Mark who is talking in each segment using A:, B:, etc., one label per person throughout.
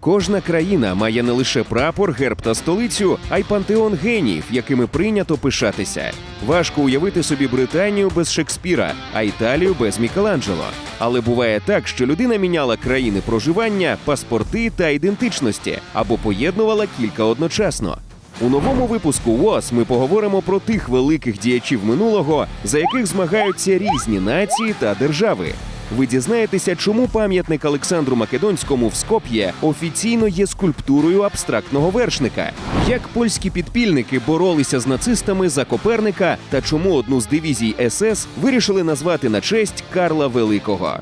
A: Кожна країна має не лише прапор, герб та столицю, а й пантеон геніїв, якими прийнято пишатися. Важко уявити собі Британію без Шекспіра, а Італію без Мікеланджело. Але буває так, що людина міняла країни проживання, паспорти та ідентичності або поєднувала кілька одночасно. У новому випуску ВОЗ ми поговоримо про тих великих діячів минулого, за яких змагаються різні нації та держави. Ви дізнаєтеся, чому пам'ятник Олександру Македонському в Скоп'є офіційно є скульптурою абстрактного вершника, як польські підпільники боролися з нацистами за Коперника та чому одну з дивізій СС вирішили назвати на честь Карла Великого.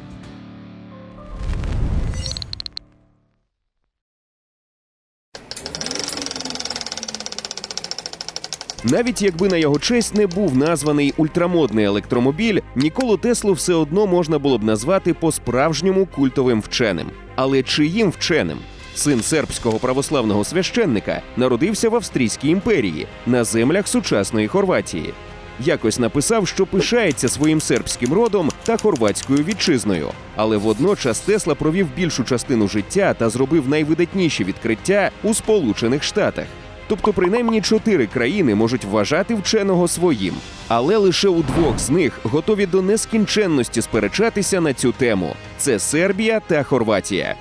A: Навіть якби на його честь не був названий ультрамодний електромобіль, Ніколу Теслу все одно можна було б назвати по-справжньому культовим вченим. Але чиїм вченим? Син сербського православного священника народився в Австрійській імперії на землях сучасної Хорватії. Якось написав, що пишається своїм сербським родом та хорватською вітчизною, але водночас Тесла провів більшу частину життя та зробив найвидатніші відкриття у Сполучених Штатах. Тобто, принаймні чотири країни можуть вважати вченого своїм, але лише у двох з них готові до нескінченності сперечатися на цю тему: це Сербія та Хорватія.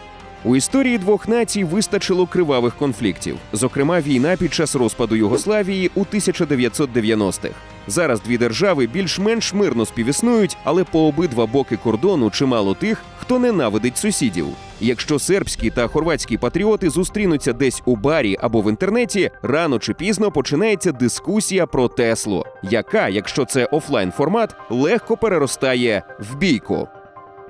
A: У історії двох націй вистачило кривавих конфліктів, зокрема війна під час розпаду Югославії у 1990-х. Зараз дві держави більш-менш мирно співіснують, але по обидва боки кордону чимало тих, хто ненавидить сусідів. Якщо сербські та хорватські патріоти зустрінуться десь у барі або в інтернеті, рано чи пізно починається дискусія про Теслу, яка, якщо це офлайн формат, легко переростає в бійку.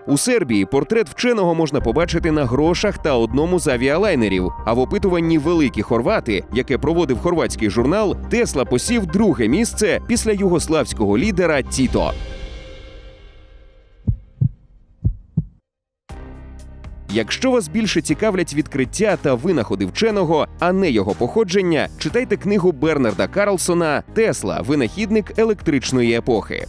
A: У Сербії портрет вченого можна побачити на грошах та одному з авіалайнерів. А в опитуванні Великі Хорвати, яке проводив хорватський журнал, Тесла посів друге місце після югославського лідера Тіто. Якщо вас більше цікавлять відкриття та винаходи вченого, а не його походження, читайте книгу Бернарда Карлсона Тесла, винахідник електричної епохи.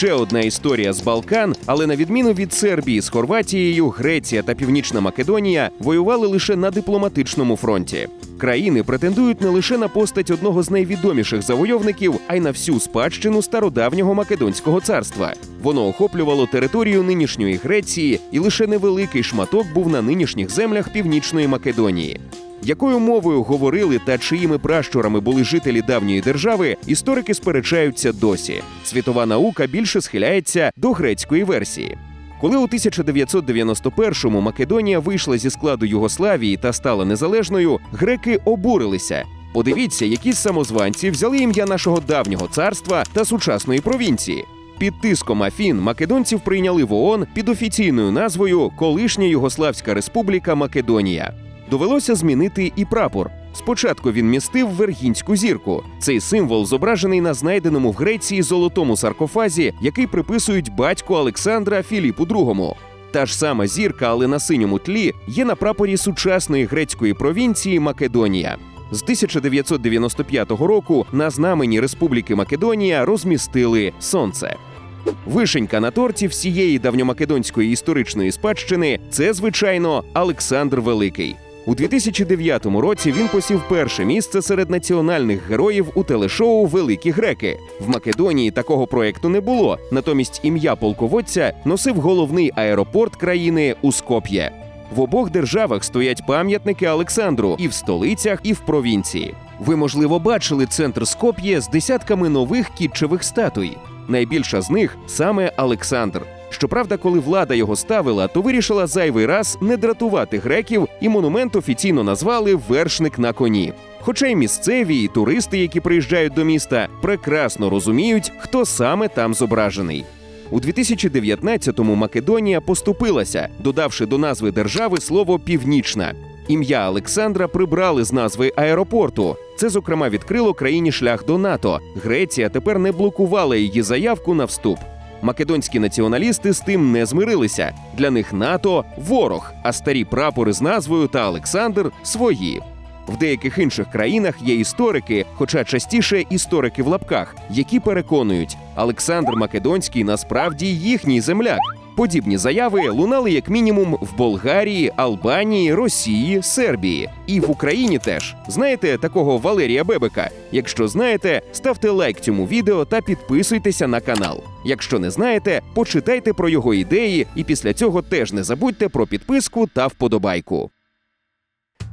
A: Ще одна історія з Балкан, але на відміну від Сербії з Хорватією, Греція та Північна Македонія воювали лише на дипломатичному фронті. Країни претендують не лише на постать одного з найвідоміших завойовників, а й на всю спадщину стародавнього Македонського царства. Воно охоплювало територію нинішньої Греції, і лише невеликий шматок був на нинішніх землях Північної Македонії. Якою мовою говорили та чиїми пращурами були жителі давньої держави, історики сперечаються досі. Світова наука більше схиляється до грецької версії. Коли у 1991-му Македонія вийшла зі складу Югославії та стала незалежною, греки обурилися. Подивіться, які самозванці взяли ім'я нашого давнього царства та сучасної провінції. Під тиском Афін македонців прийняли в ООН під офіційною назвою Колишня Югославська Республіка Македонія. Довелося змінити і прапор. Спочатку він містив вергінську зірку. Цей символ зображений на знайденому в Греції золотому саркофазі, який приписують батьку Олександра Філіпу II. Та ж сама зірка, але на синьому тлі, є на прапорі сучасної грецької провінції Македонія. З 1995 року на знамені Республіки Македонія розмістили сонце. Вишенька на торті всієї давньомакедонської історичної спадщини це, звичайно, Олександр Великий. У 2009 році він посів перше місце серед національних героїв у телешоу Великі греки. В Македонії такого проекту не було. Натомість ім'я полководця носив головний аеропорт країни у Скоп'є. В обох державах стоять пам'ятники Олександру і в столицях, і в провінції. Ви, можливо, бачили центр Скоп'є з десятками нових кітчевих статуй. Найбільша з них саме Олександр. Щоправда, коли влада його ставила, то вирішила зайвий раз не дратувати греків, і монумент офіційно назвали Вершник на коні. Хоча й місцеві, і туристи, які приїжджають до міста, прекрасно розуміють, хто саме там зображений. У 2019-му Македонія поступилася, додавши до назви держави слово Північна. Ім'я Олександра прибрали з назви аеропорту. Це, зокрема, відкрило країні шлях до НАТО. Греція тепер не блокувала її заявку на вступ. Македонські націоналісти з тим не змирилися. Для них НАТО ворог, а старі прапори з назвою та Олександр свої. В деяких інших країнах є історики, хоча частіше історики в лапках, які переконують, Олександр Македонський насправді їхній земляк. Подібні заяви лунали як мінімум в Болгарії, Албанії, Росії, Сербії і в Україні теж. Знаєте такого Валерія Бебека? Якщо знаєте, ставте лайк цьому відео та підписуйтеся на канал. Якщо не знаєте, почитайте про його ідеї, і після цього теж не забудьте про підписку та вподобайку.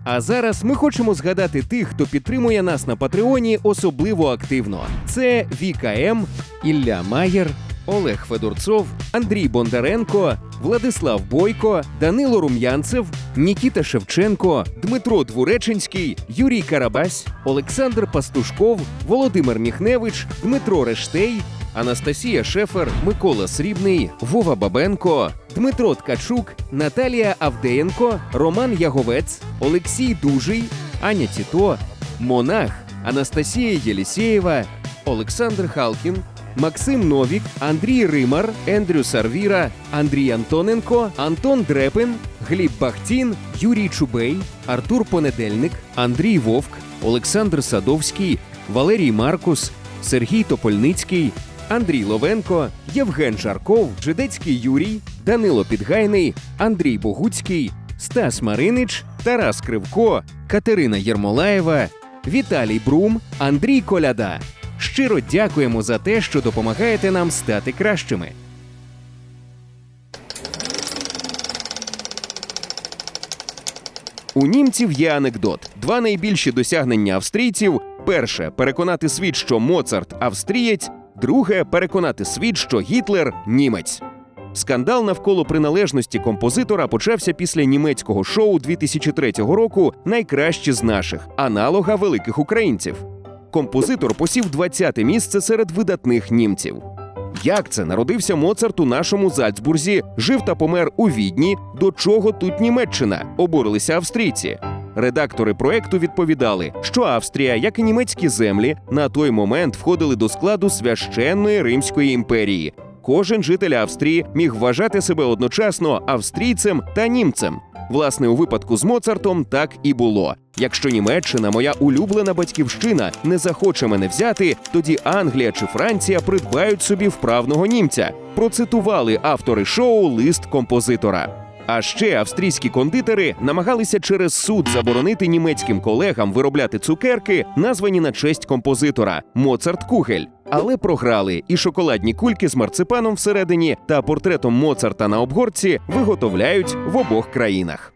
A: А зараз ми хочемо згадати тих, хто підтримує нас на Патреоні особливо активно. Це Віка М, Ілля Маєр, Олег Федорцов, Андрій Бондаренко, Владислав Бойко, Данило Рум'янцев, Нікіта Шевченко, Дмитро Двуреченський, Юрій Карабась, Олександр Пастушков, Володимир Міхневич, Дмитро Рештей, Анастасія Шефер, Микола Срібний, Вова Бабенко, Дмитро Ткачук, Наталія Авдеєнко, Роман Яговець, Олексій Дужий, Аня Тіто, Монах, Анастасія Єлісєєва, Олександр Халкін, Максим Новік, Андрій Римар, Ендрю Сарвіра, Андрій Антоненко, Антон Дрепин, Гліб Бахтін, Юрій Чубей, Артур Понедельник, Андрій Вовк, Олександр Садовський, Валерій Маркус, Сергій Топольницький, Андрій Ловенко, Євген Жарков, Жидецький Юрій, Данило Підгайний, Андрій Богуцький, Стас Маринич, Тарас Кривко, Катерина Єрмолаєва, Віталій Брум, Андрій Коляда. Щиро дякуємо за те, що допомагаєте нам стати кращими. У німців є анекдот: два найбільші досягнення австрійців: перше переконати світ, що Моцарт австрієць, друге переконати світ, що Гітлер німець. Скандал навколо приналежності композитора почався після німецького шоу 2003 року Найкращі з наших аналога великих українців. Композитор посів 20-те місце серед видатних німців. Як це народився Моцарт у нашому Зальцбурзі, жив та помер у Відні? До чого тут Німеччина? Обурилися австрійці. Редактори проекту відповідали, що Австрія, як і німецькі землі, на той момент входили до складу священної Римської імперії. Кожен житель Австрії міг вважати себе одночасно австрійцем та німцем. Власне, у випадку з Моцартом так і було. Якщо Німеччина, моя улюблена батьківщина, не захоче мене взяти, тоді Англія чи Франція придбають собі вправного німця. Процитували автори шоу лист композитора. А ще австрійські кондитери намагалися через суд заборонити німецьким колегам виробляти цукерки, названі на честь композитора Моцарт Кугель. Але програли, і шоколадні кульки з марципаном всередині та портретом Моцарта на обгорці виготовляють в обох країнах.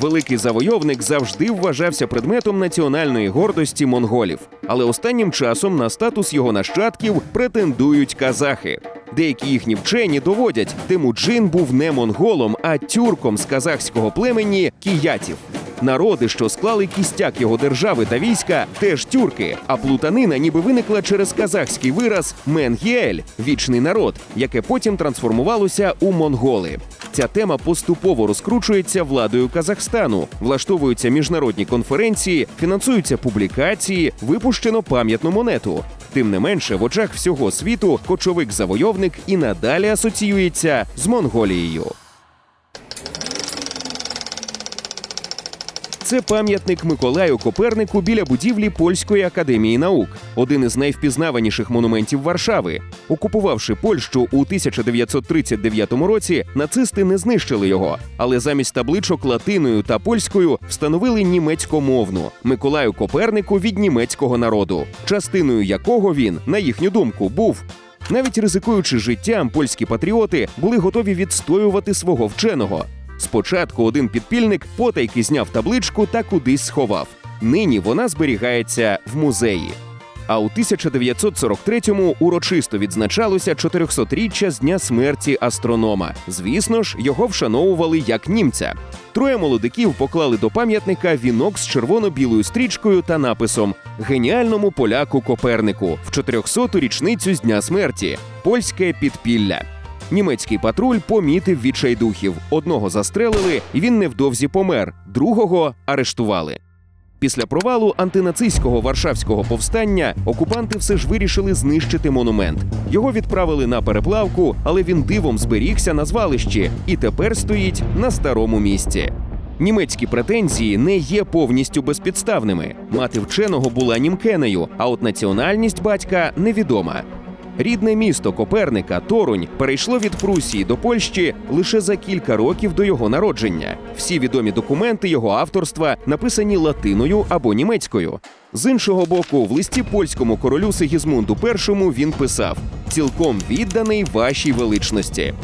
A: Великий завойовник завжди вважався предметом національної гордості монголів, але останнім часом на статус його нащадків претендують казахи. Деякі їхні вчені доводять, Темуджин був не монголом, а тюрком з казахського племені кіятів. Народи, що склали кістяк його держави та війська, теж тюрки. А плутанина ніби виникла через казахський вираз Менгіель вічний народ, яке потім трансформувалося у монголи. Ця тема поступово розкручується владою Казахстану, влаштовуються міжнародні конференції, фінансуються публікації, випущено пам'ятну монету. Тим не менше, в очах всього світу кочовик-завойовник і надалі асоціюється з Монголією. Це пам'ятник Миколаю Копернику біля будівлі Польської академії наук, один із найвпізнаваніших монументів Варшави. Окупувавши Польщу у 1939 році, нацисти не знищили його, але замість табличок латиною та польською встановили німецькомовну Миколаю Копернику від німецького народу, частиною якого він, на їхню думку, був. Навіть ризикуючи життям, польські патріоти були готові відстоювати свого вченого. Спочатку один підпільник потайки зняв табличку та кудись сховав. Нині вона зберігається в музеї. А у 1943-му урочисто відзначалося 400-річчя з дня смерті астронома. Звісно ж, його вшановували як німця. Троє молодиків поклали до пам'ятника вінок з червоно-білою стрічкою та написом Геніальному поляку Копернику в 400-ту річницю з дня смерті польське підпілля. Німецький патруль помітив відчайдухів. Одного застрелили, і він невдовзі помер, другого арештували. Після провалу антинацистського варшавського повстання окупанти все ж вирішили знищити монумент. Його відправили на переплавку, але він дивом зберігся на звалищі і тепер стоїть на старому місці. Німецькі претензії не є повністю безпідставними. Мати вченого була німкенею, а от національність батька невідома. Рідне місто Коперника, Торунь, перейшло від Прусії до Польщі лише за кілька років до його народження. Всі відомі документи його авторства написані латиною або німецькою. З іншого боку, в листі польському королю Сигізмунду І він писав: цілком відданий вашій величності.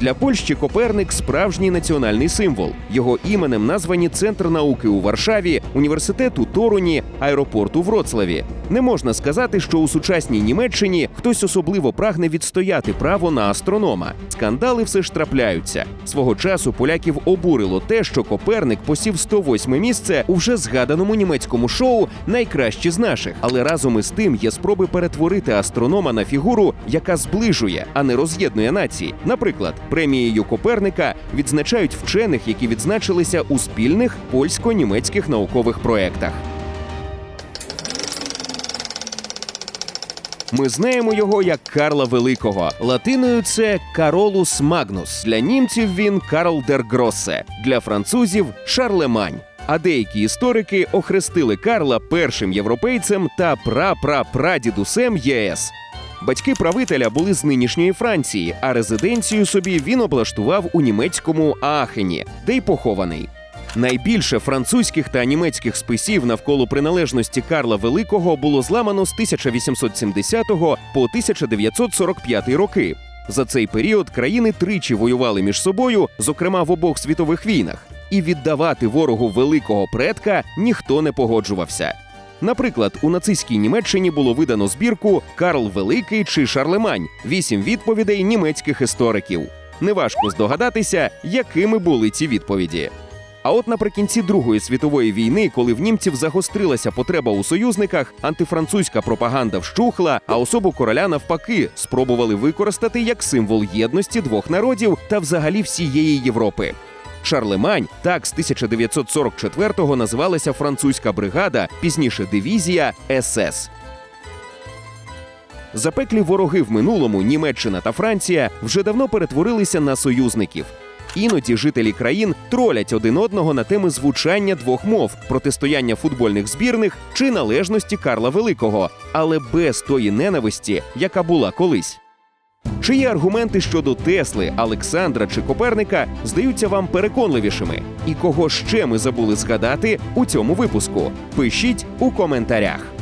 A: Для Польщі Коперник справжній національний символ. Його іменем названі Центр науки у Варшаві, університет у Торуні, аеропорт у Вроцлаві. Не можна сказати, що у сучасній Німеччині хтось особливо прагне відстояти право на астронома. Скандали все ж трапляються. Свого часу поляків обурило те, що Коперник посів 108 місце у вже згаданому німецькому шоу Найкращі з наших. Але разом із тим є спроби перетворити астронома на фігуру, яка зближує, а не роз'єднує нації. Наприклад, премією Коперника відзначають вчених, які відзначилися у спільних польсько-німецьких наукових проєктах. Ми знаємо його як Карла Великого. Латиною це Каролус Магнус. Для німців він Карл дер Гроссе, для французів Шарлемань. А деякі історики охрестили Карла першим європейцем та прапрапрадідусем ЄС. Батьки правителя були з нинішньої Франції, а резиденцію собі він облаштував у німецькому Аахені, де й похований. Найбільше французьких та німецьких списів навколо приналежності Карла Великого було зламано з 1870 по 1945 роки. За цей період країни тричі воювали між собою, зокрема в обох світових війнах, і віддавати ворогу великого предка ніхто не погоджувався. Наприклад, у нацистській Німеччині було видано збірку Карл Великий чи Шарлемань вісім відповідей німецьких істориків. Неважко здогадатися, якими були ці відповіді. А от наприкінці Другої світової війни, коли в німців загострилася потреба у союзниках, антифранцузька пропаганда вщухла, а особу короля навпаки спробували використати як символ єдності двох народів та взагалі всієї Європи. Шарлемань так з 1944-го називалася французька бригада, пізніше дивізія СС. Запеклі вороги в минулому Німеччина та Франція вже давно перетворилися на союзників. Іноді жителі країн тролять один одного на теми звучання двох мов, протистояння футбольних збірних чи належності Карла Великого, але без тої ненависті, яка була колись. Чиї аргументи щодо Тесли, Олександра чи Коперника здаються вам переконливішими? І кого ще ми забули згадати у цьому випуску? Пишіть у коментарях.